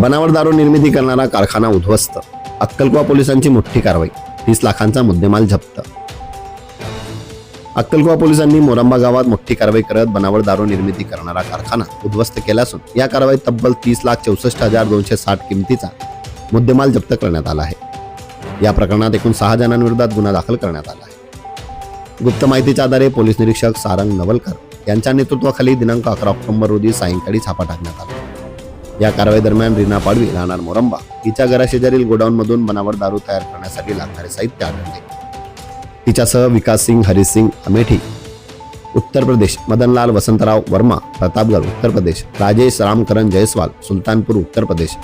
बनावट दारू निर्मिती करणारा कारखाना उद्ध्वस्त. अक्कलकुवा पोलिसांची मोठी कारवाई. तीस लाखांचा मुद्देमाल जप्त. अक्कलकुवा पोलिसांनी मोरंबा गावात मोठी कारवाई करत बनावट दारू निर्मिती करणारा कारखाना उद्ध्वस्त केला असून या कारवाईत तब्बल तीस लाख चौसष्ट हजार दोनशे साठ किमतीचा मुद्देमाल जप्त करण्यात आला आहे. या प्रकरणात एकूण सहा जणांविरोधात गुन्हा दाखल करण्यात आला आहे. गुप्त माहितीच्या आधारे पोलीस निरीक्षक सारंग नवलकर यांच्या नेतृत्वाखाली दिनांक अकरा ऑक्टोबर रोजी सायंकाळी छापा टाकण्यात आला. या कारवाई दरम्यान रीना पाडवी राहणार मोरंबा. हिच्या घराशेजारील गोडाऊनमधून बनावट दारू तयार करण्यासाठी लागणारे साहित्य आढळले. तिच्यासह विकास सिंग हरिसिंग अमेठी उत्तर प्रदेश मदनलाल वसंतराव वर्मा प्रतापगड उत्तर प्रदेश राजेश रामकरण जयस्वाल सुलतानपूर उत्तर प्रदेश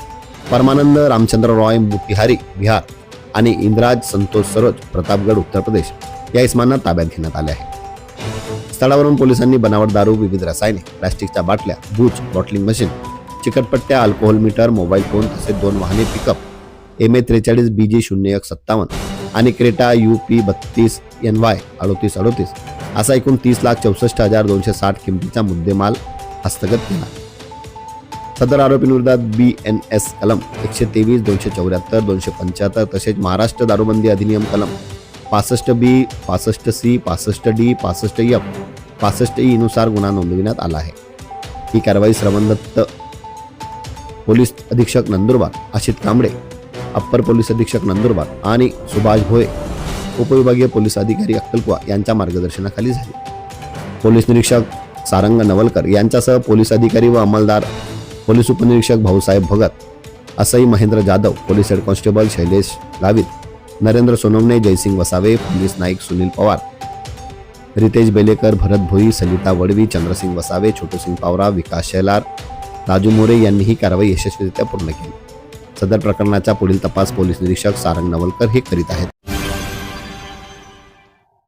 परमानंद रामचंद्र रॉय मोतिहारी बिहार आणि इंद्राज संतोष सरोज प्रतापगड उत्तर प्रदेश या इस्मांना ताब्यात घेण्यात आले आहे. स्थळावरून पोलिसांनी बनावट दारू विविध रसायने प्लास्टिकच्या बाटल्या बूच बॉटलिंग मशीन चिकटपट्ट्या अल्कोहोल मीटर मोबाईल फोन तसेच दोन वाहने पिकअप. एम ए त्रेचाळीस बी जी शून्य एक सत्तावन्न आणि क्रेटा यू पी बत्तीस एन वाय अडोतीस अडोतीस असा एकूण तीस लाख चौसष्ट हजार दोनशे साठ किमतीचा मुद्देमाल हस्तगत केला. सदर आरोपींविरोधात बी एन एस कलम एकशे तेवीस दोनशे चौऱ्याहत्तर दोनशे पंच्याहत्तर तसेच महाराष्ट्र दारूबंदी अधिनियम कलम पासष्ट बी पासष्ट सी पासष्ट डी पासष्ट एफ पासष्ट ईनुसार गुन्हा नोंदविण्यात आला आहे. ही कारवाई श्रवणदत्त पोलीस अधीक्षक नंदुरबार अशित कांबळे अप्पर पोलीस अधीक्षक नंदुरबार आणि सुभाष भोये उपविभागीय पोलीस अधिकारी अक्कलकुवा यांच्या मार्गदर्शनाखाली झाली. पोलीस निरीक्षक सारंग नवलकर यांच्यासह पोलीस अधिकारी व अंमलदार पोलीस उपनिरीक्षक Bhausaheb Bhagat असई Mahendra Jadhav police head constable Shailesh Gavit Narendra Sonawane Jaysing Vasave police Naik Sunil Pawar Ritesh Belekar Bharat Bhoi Salita Wadvi चंद्रसिंग Vasave छोटूसिंग Pawara Vikas Shelar Raju More यांनी ही कारवाई यशस्वीरित्या पूर्ण केली. सदर प्रकरणाचा पुढील तपास पोलीस निरीक्षक सारंग नवलकर हे करीत आहेत.